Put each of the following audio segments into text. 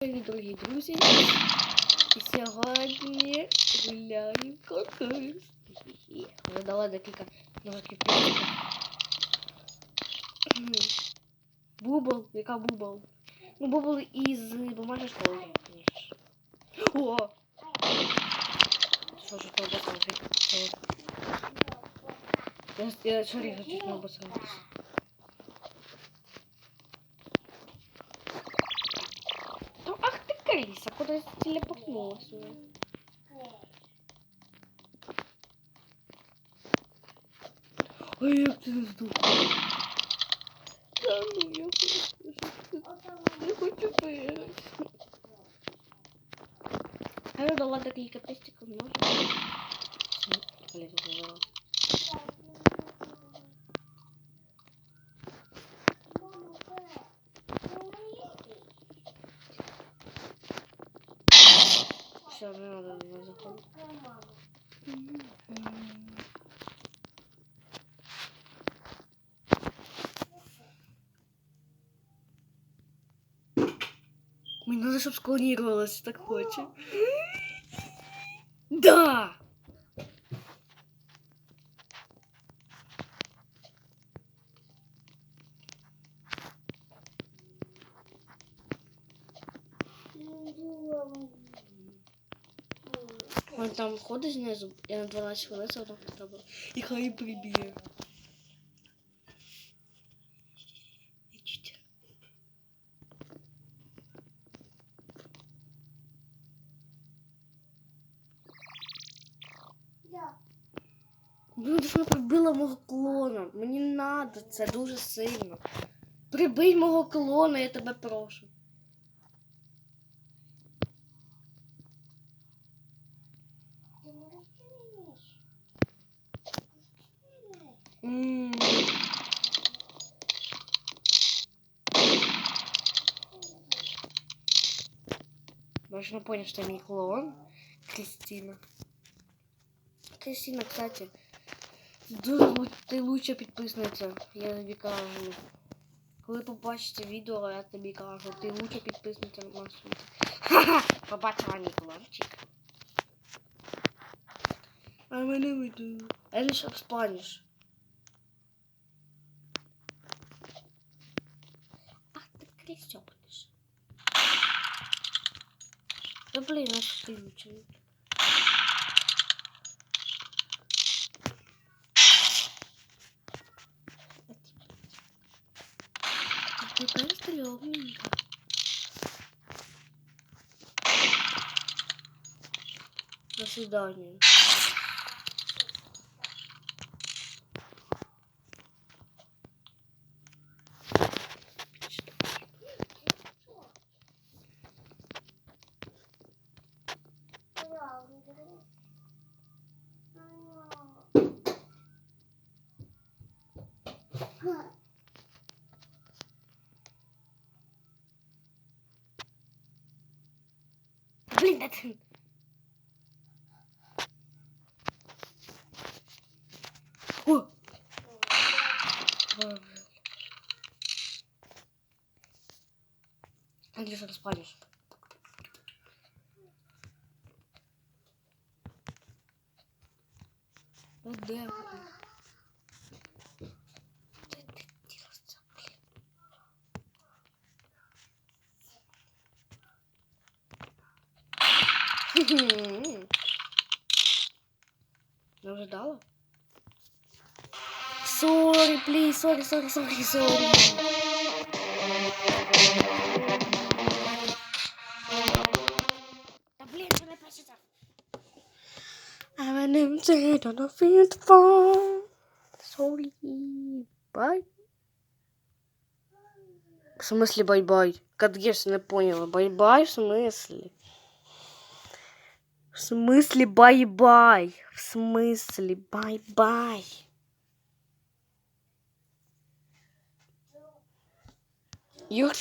Привіт, дорогі друзі! І сьогодні гуляємо конкурс. Видала декілька ножиків пляшок. Бубл, яка бубл? Ну, бубл із бумажної. О! Що ж це обосрався? Я, я сорі, я чуть не обосрався. Ну, ах ты куда телепортнулась уже? Ой, як ти здох. Да ну, я хочу, я хочу бігати. А я дала декілька тестиків, може? Блін, Все, не надо не заходить. Мне надо, чтобы склонировалась, так хочет. Там ходить знизу, я на 12 хвилин одно потрапила. І хай приб'є. Блін, що прибила мого клона? Мені надо, це дуже сильно. Прибий мого клона, я тебе прошу. М. Можно понять, что мій клоун Кристина. Кристина, кстати, дуже ти лучша підписниця, я тобі кажу. Коли побачите відео, я тобі кажу, ти лучша підписниця на. Ха-ха! Побачила мій клончик. А мене виду. Еліш обспаніш. Ах ти крестьопнеш. Да блин, аж ти лучше. Какая стрёмненько. До свидания. Блин, это... О! Андрюша, распалишь. Ну де Я ожидала. Сори, плиз, сори, сори, сори, сори. Да блин, мене прочитав. I'm an empty, don't know feel to fall. Sorry, bye. В смысле бай-бай? Кадгерс не поняла. Бай-бай в смысле? В смысле бай-бай? В смысле бай-бай? Я...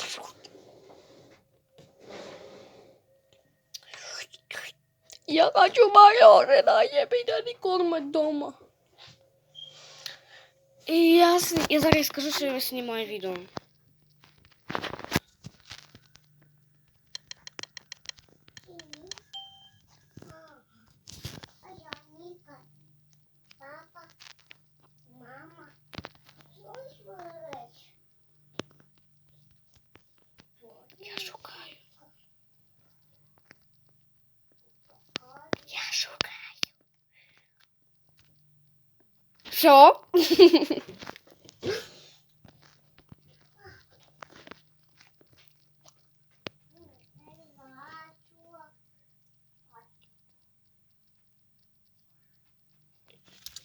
Я хочу мороженое, меня не кормят дома. І я, сни- я зараз скажу, що я знімаю відео. Що?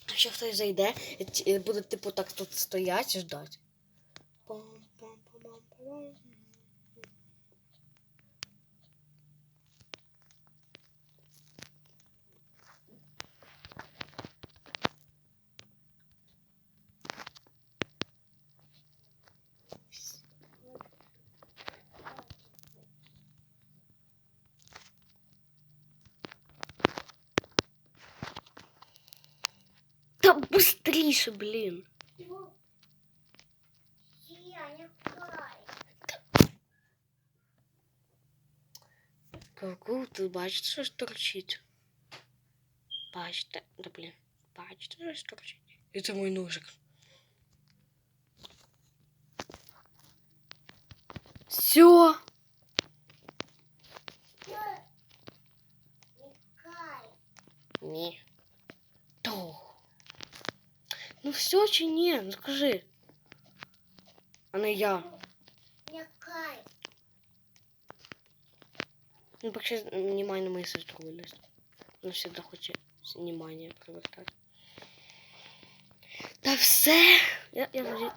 Якщо хтось зайде, і буде типу так тут стоять і ждать. Пам-пам-пам-пам-пам. Та быстріше, блін. Ку-ку, ти бачите, що ж торчить? Бачите, да блін, бачите, що ж торчить? І це мій ножик. Все. Ні. То. Ну все чи ні? Ну скажи. А не я. Ну, вообще, внимание на мою сестру вылез. Она всегда хочет внимание привертать. Та все. Я, я вже...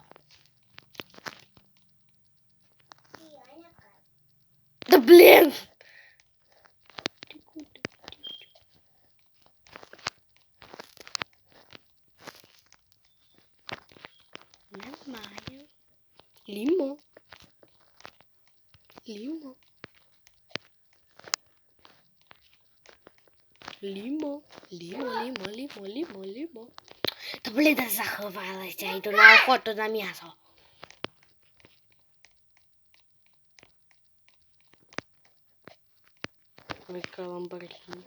Да блин! Нормально. Лимо. Лимо. Лімо, лімо, лімо, лімо, лімо, лімо. Та блін, де заховалася, йду на охоту на м'ясо. Мика Ламборгіні.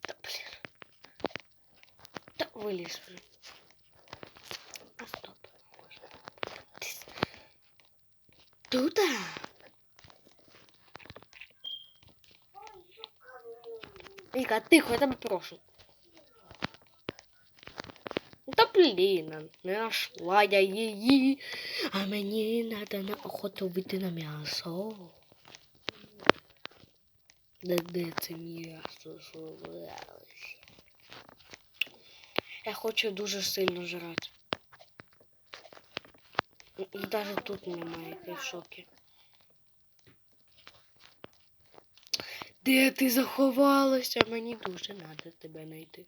Та блін. Та виліз Тут? Віка, тихо, я тебе прошу. Та блін, не нашла я її, а мені треба на охоту вийти на м'ясо. Де, де це м'ясо зловилося? Я хочу дуже сильно жрати. І навіть тут немає, шокі. Де ти заховалася? Мені дуже треба тебе знайти.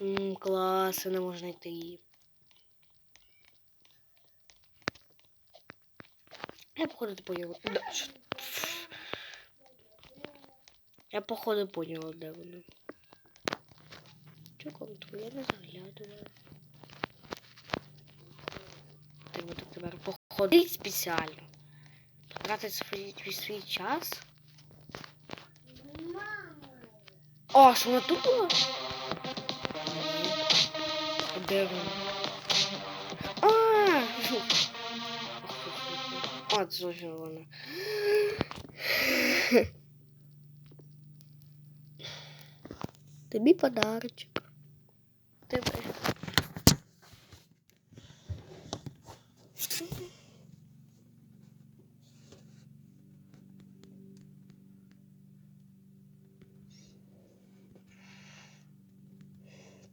Ммм, клас, не можна знайти її. Я походу поняла. Я походу поняла, де вона. Чого я не заглядувала. Ти буду тепер походити спеціально. Потратити свій, свій, час. О, що вона тут була? Де вона? А, це зовсім вона. Тобі подарочок. диви.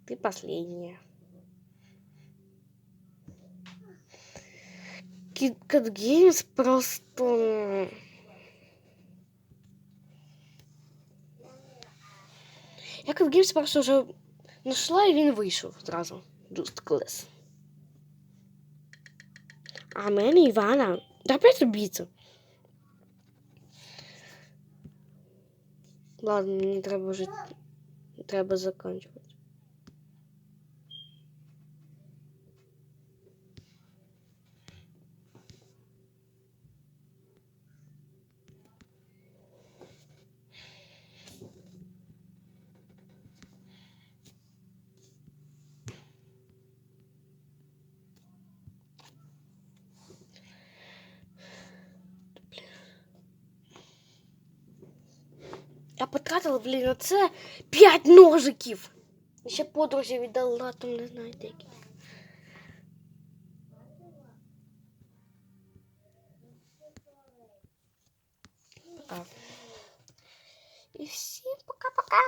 Ты последняя. Кит Геймс просто... Яков Геймс просто уже знайшла і він вийшов одразу. Just Class. А мене Івана. Да тобі це. Ладно, мені треба жити. Треба закінчувати. Я потратила, блін, на це 5 ножиків. І ще подрузі віддала, там не знаю деякі. Пока. І всім пока-пока.